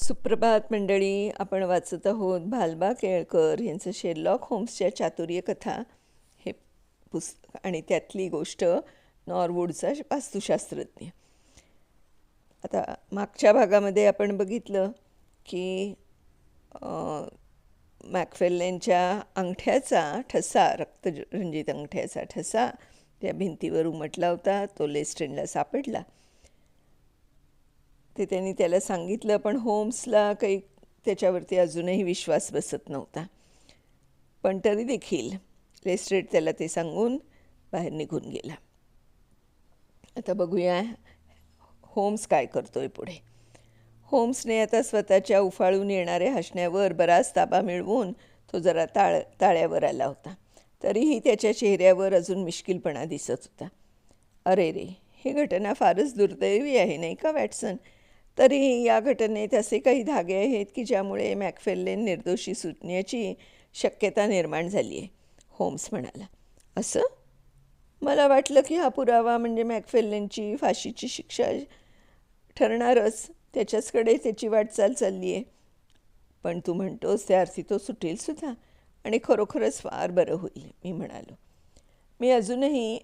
सुप्रभात मंडळी आपण वाचत आहोत भालबा केळकर यांचं शेरलॉक होम्सच्या चातुर्य कथा. हे पुस्तक आणि त्यातली गोष्ट नॉरवूडचा वास्तुशास्त्रज्ञ. आता मागच्या भागामध्ये आपण बघितलं की मॅकफेल्लेनच्या अंगठ्याचा ठसा रक्तरंजित अंगठ्याचा ठसा त्या भिंतीवर उमटला होता तो लेस्ट्रेनला सापडला. ते त्यांनी त्याला सांगितलं पण होम्सला काही त्याच्यावरती अजूनही विश्वास बसत नव्हता. पण तरी देखील लेस्ट्रेट त्याला ते सांगून बाहेर निघून गेला. आता बघूया होम्स काय करतोय पुढे. होम्सने आता स्वतःच्या उफाळून येणाऱ्या हसण्यावर बराच ताबा मिळवून तो जरा ताळ ताळ्यावर आला होता. तरीही त्याच्या चेहऱ्यावर अजून मिश्किलपणा दिसत होता. अरे रे ही घटना फारच दुर्दैवी आहे नाही का वॅटसन? तरीही या घटनेत असे काही धागे आहेत की ज्यामुळे मॅकफेल्लेन निर्दोषी सुटण्याची शक्यता निर्माण झाली आहे. होम्स म्हणाला. असं? मला वाटलं की हा पुरावा म्हणजे मॅकफेल्लेनची फाशीची शिक्षा ठरणारच. त्याच्याचकडे त्याची वाटचाल चालली आहे. पण तू म्हणतोस त्या अर्थी तो सुटेल सुद्धा आणि खरोखरच फार बरं होईल मी म्हणालो. मी अजूनही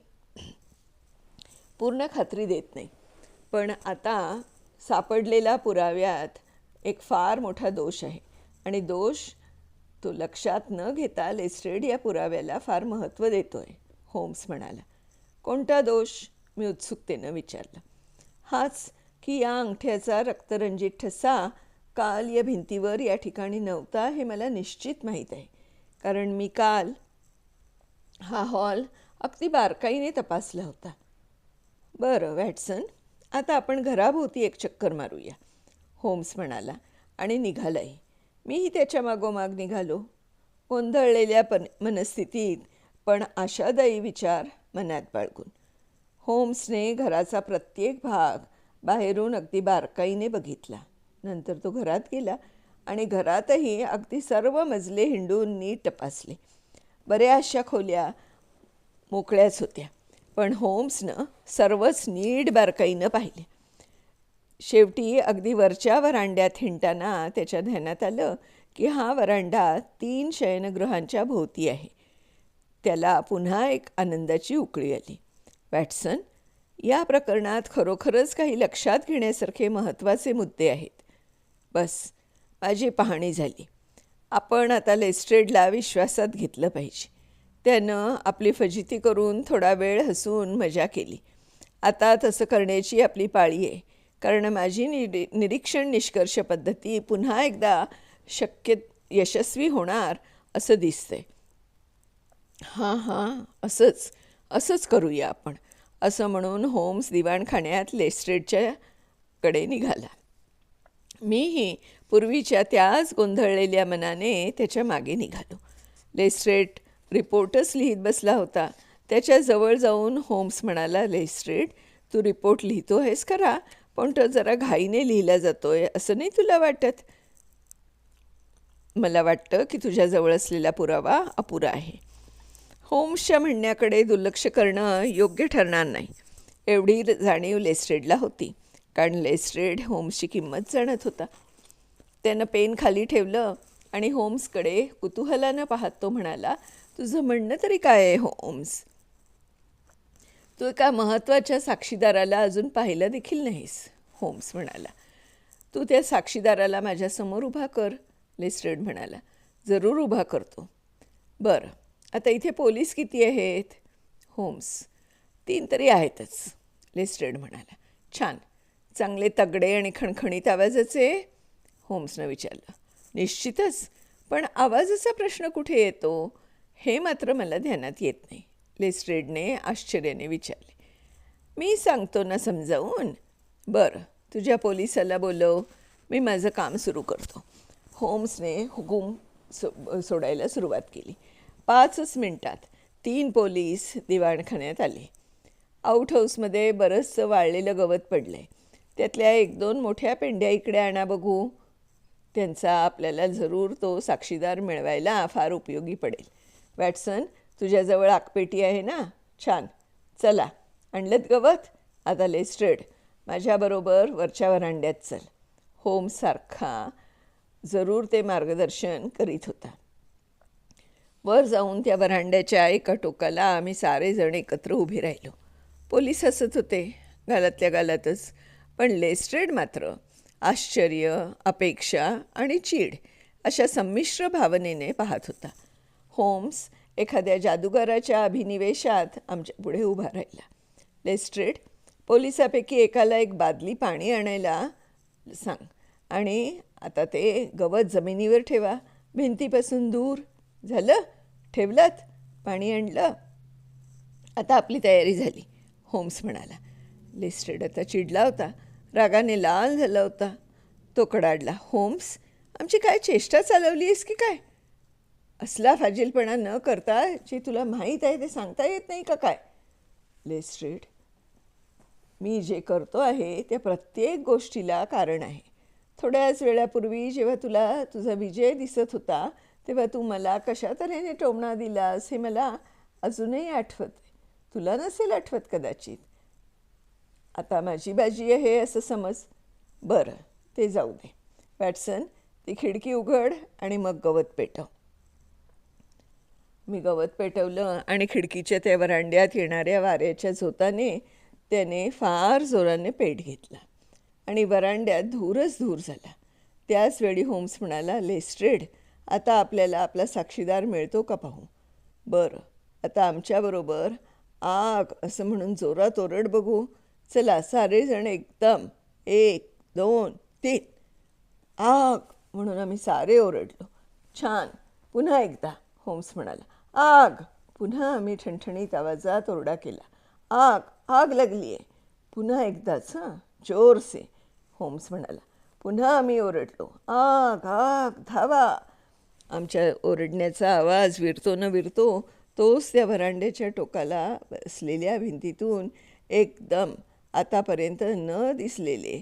पूर्ण खात्री देत नाही. पण आता सापडलेल्या पुराव्यात एक फार मोठा दोष आहे. आणि दोष तो लक्षात न घेता लेस्ट्रेड या पुराव्याला फार महत्त्व देतो आहे होम्स म्हणाला. कोणता दोष? मी उत्सुकतेनं विचारलं. हाच की या अंगठ्याचा रक्तरंजित ठसा काल या भिंतीवर या ठिकाणी नव्हता हे मला निश्चित माहीत आहे. कारण मी काल हा हॉल अगदी बारकाईने तपासला होता. बरं वॅटसन आता आपण घराभोवती एक चक्कर मारूया. होम्स म्हणाला आणि निघालाही मीही त्याच्या मागोमाग निघालो. गोंधळलेल्या पण मनस्थितीत पण आशादायी विचार मनात बाळगून. होम्सने घराचा प्रत्येक भाग बाहेरून अगदी बारकाईने बघितला. नंतर तो घरात गेला आणि घरातही अगदी सर्व मजले हिंडून नीट तपासले. बऱ्याचशा खोल्या मोकळ्याच होत्या. पण होम्सनं सर्वच नीट बारकाईनं पाहिले. शेवटी अगदी वरच्या वरांड्यात हिंडताना त्याच्या ध्यानात आलं की हा वरांडा तीन शयनगृहांच्या भोवती आहे. त्याला पुन्हा एक आनंदाची उकळी आली. वॅटसन या प्रकरणात खरोखरच काही लक्षात घेण्यासारखे महत्त्वाचे मुद्दे आहेत. बस माझी पाहणी झाली. आपण आता लेस्ट्रेडला विश्वासात घेतलं पाहिजे. त्यानं आपली फजिती करून थोडा वेळ हसून मजा केली. आता तसं करण्याची आपली पाळी आहे. कारण माझी निरी निरीक्षण निष्कर्ष पद्धती पुन्हा एकदा शक्य यशस्वी होणार असं दिसतंय. हां हां असंच असंच करूया आपण असं म्हणून होम्स दिवाणखान्यात लेस्ट्रेटच्या कडे निघाला. मीही पूर्वीच्या त्याच गोंधळलेल्या मनाने त्याच्यामागे निघालो. लेस्ट्रेट रिपोर्टच लिहित बसला होता. त्याच्याजवळ जाऊन होम्स म्हणाला लेस्ट्रेट तू रिपोर्ट लिहितो आहेस खरा पण तो जरा घाईने लिहिला जातोय असं नाही तुला वाटत? मला वाटतं की तुझ्याजवळ असलेला पुरावा अपुरा आहे. होम्सच्या म्हणण्याकडे दुर्लक्ष करणं योग्य ठरणार नाही. एवढी जाणीव लेस्ट्रेडला होती कारण लेस्ट्रेड होम्सची किंमत जाणत होता. त्यानं पेन खाली ठेवलं आणि होम्सकडे कुतूहलानं पाहत तो म्हणाला तुझं म्हणणं तरी काय आहे होम्स? तू एका महत्त्वाच्या साक्षीदाराला अजून पाहिलं देखील नाहीस होम्स म्हणाला. तू त्या साक्षीदाराला माझ्यासमोर उभा कर लेस्ट्रेड म्हणाला. जरूर उभा करतो. बरं आता इथे पोलीस किती आहेत? होम्स तीन तरी आहेतच लेस्ट्रेड म्हणाला. छान चांगले तगडे आणि खणखणीत आवाजाचे? होम्सनं विचारलं. निश्चितच पण आवाजाचा प्रश्न कुठे येतो? हे मात्र मला ध्यानात येत नाही. लेस्ट्रेडने आश्चर्याने विचारले. मी सांगतो ना समजावून? बरं तुझ्या पोलिसाला बोलव. मी माझं काम सुरू करतो. होम्सने हुकूम सो सोडायला सुरुवात केली. पाचच मिनटात तीन पोलीस दिवाणखान्यात आले. आऊट हाऊसमध्ये बरंचसं वाळलेलं गवत पडलं आहे त्यातल्या एक दोन मोठ्या पेंड्या इकडे आणा बघू. त्यांचा आपल्याला जरूर तो साक्षीदार मिळवायला फार उपयोगी पडेल. वॅटसन तुझ्याजवळ आकपेटी आहे ना? छान. चला. आणलेत गवत आता लेस्ट्रेड माझ्याबरोबर वरच्या वरांड्यात चल. होमसारखा जरूर ते मार्गदर्शन करीत होता. वर जाऊन त्या वरांड्याच्या एका टोकाला आम्ही सारेजण एकत्र उभे राहिलो. पोलीस हसत होते. गालातल्या गालातच पण लेस्ट्रेड मात्र आश्चर्य अपेक्षा आणि चीड अशा संमिश्र भावनेने पाहत होता. होम्स एखाद्या जादूगाराच्या अभिनिवेशात आमच्या पुढे उभा राहिला. लेस्ट्रेड पोलिसापैकी एकाला एक बादली पाणी आणायला सांग आणि आता ते गवत जमिनीवर ठेवा. भिंतीपासून दूर. झालं? ठेवलंत? पाणी आणलं? आता आपली तयारी झाली होम्स म्हणाला. लिस्टेड आता चिडला होता. रागाने लाल झाला होता. तो कडाडला होम्स आमची काय चेष्टा चालवली आहेस की काय? असला फाजीलपणा न करता जे तुला माहीत आहे ते सांगता येत नाही का काय? लेस्ट्रेड मी जे करतो आहे त्या प्रत्येक गोष्टीला कारण आहे. थोड्याच वेळापूर्वी जेव्हा तुला तुझा विजय दिसत होता तेव्हा तू मला कशा तऱ्हेने टोमणा दिलास हे मला अजूनही आठवत आहे. तुला नसेल आठवत कदाचित. आता माझी बाजी आहे असं समज. बरं ते जाऊ दे. वॅटसन ती खिडकी उघड आणि मग गवत पेटव मी गवत पेटवलं आणि खिडकीच्या त्या वरांड्यात येणाऱ्या वाऱ्याच्या झोताने त्याने फार जोराने पेट घेतला. आणि वरांड्यात धूरच धूर झाला. त्याच वेळी होम्स म्हणाला लेस्ट्रेड आता आपल्याला आपला साक्षीदार मिळतो का पाहू? बरं आता आमच्याबरोबर आग असं म्हणून जोरात ओरड बघू. चला सारेजण एकदम एक दोन तीन आग म्हणून आम्ही सारे ओरडलो. छान पुन्हा एकदा होम्स म्हणाला. आग. पुन्हा आम्ही ठणठणीत आवाजात ओरडा केला. आग आग लागली आहे पुन्हा एकदाच हां जोरसे होम्स म्हणाला. पुन्हा आम्ही ओरडलो. आग आग धावा. आमच्या ओरडण्याचा आवाज विरतो न विरतो तोच त्या व्हरांड्याच्या टोकाला असलेल्या भिंतीतून एकदम आतापर्यंत न दिसलेले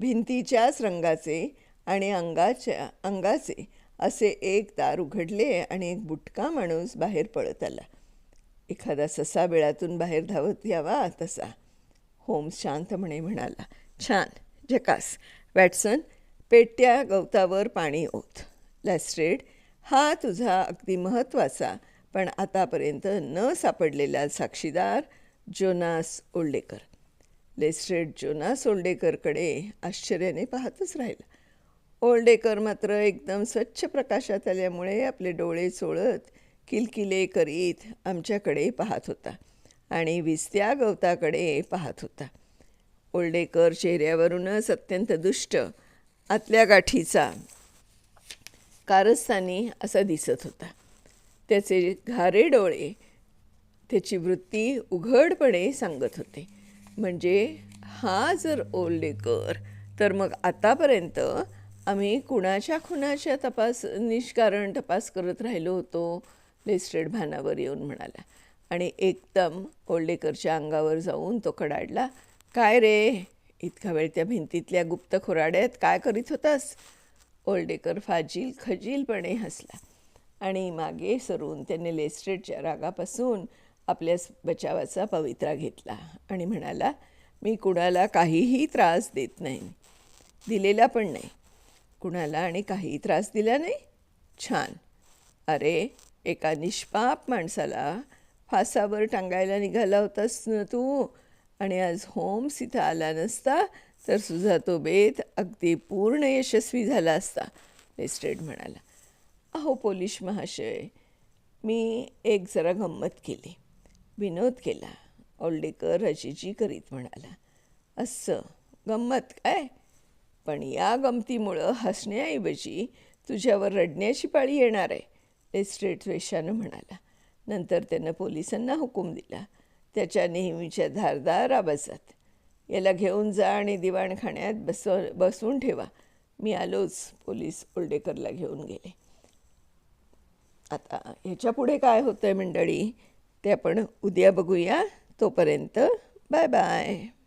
भिंतीच्याच रंगाचे आणि अंगाच्या अंगाचे असे एक दार उघडले आणि एक बुटका माणूस बाहेर पळत आला. एखादा ससा बिळातून बाहेर धावत यावा तसा. होम्स शांतपणे म्हणाला छान झकास. वॅटसन पेट्या गवतावर पाणी ओत. लॅस्ट्रेड हा तुझा अगदी महत्त्वाचा पण आतापर्यंत न सापडलेला साक्षीदार जोनास ओल्डेकर. लेस्ट्रेड जोनास ओल्डेकरकडे आश्चर्याने पाहतच राहिला. ओल्डेकर मात्र एकदम स्वच्छ प्रकाशात आल्यामुळे आपले डोळे चोळत किलकिले करीत आमच्याकडे पाहत होता आणि विस्त्या गवताकडे पाहत होता. ओल्डेकर चेहऱ्यावरूनच अत्यंत दुष्ट आतल्या गाठीचा कारस्थानी असा दिसत होता. त्याचे घारे डोळे त्याची वृत्ती उघडपणे सांगत होते. म्हणजे हा जर ओल्डेकर तर मग आतापर्यंत आम्ही कुणाच्या खुणाच्या तपास निष्कारण तपास करत राहिलो होतो लेस्टेड भानावर येऊन म्हणाला आणि एकदम कोल्डेकरच्या अंगावर जाऊन तो कडाडला काय रे? इतका वेळ त्या भिंतीतल्या गुप्त खोराड्यात काय करीत होतास? ओल्डेकर फाजील खजीलपणे हसला. आणि मागे सरून त्याने लेस्ट्रेटच्या रागापासून आपल्या बचावाचा पवित्रा घेतला आणि म्हणाला मी कुणाला काहीही त्रास देत नाही. दिलेला पण नाही. कुणाला आणि काही त्रास दिला नाही? छान. अरे एका निष्पाप माणसाला फासावर टांगायला निघाला होतास ना तू? आणि आज होम्स इथं आला नसता तर तुझा तो बेत अगदी पूर्ण यशस्वी झाला असता लेस्टेड म्हणाला. अहो पोलिश महाशय मी एक जरा गंमत केली. विनोद केला. ओल्डेकर रजीजी करीत म्हणाला. असं गंमत काय? पण या गमतीमुळं हसण्याऐवजी तुझ्यावर रडण्याची पाळी येणार आहे लेस्टेट वेशानं म्हणाला. नंतर त्यानं पोलिसांना हुकूम दिला. त्याच्या नेहमीच्या धारदार आवाजात याला घेऊन जा आणि दिवाणखान्यात बसव बसवून ठेवा. मी आलोच पोलीस ओल्डेकरला घेऊन गेले. आता ह्याच्या पुढे काय होतं आहे मंडळी? ते आपण उद्या बघूया. तोपर्यंत बाय बाय.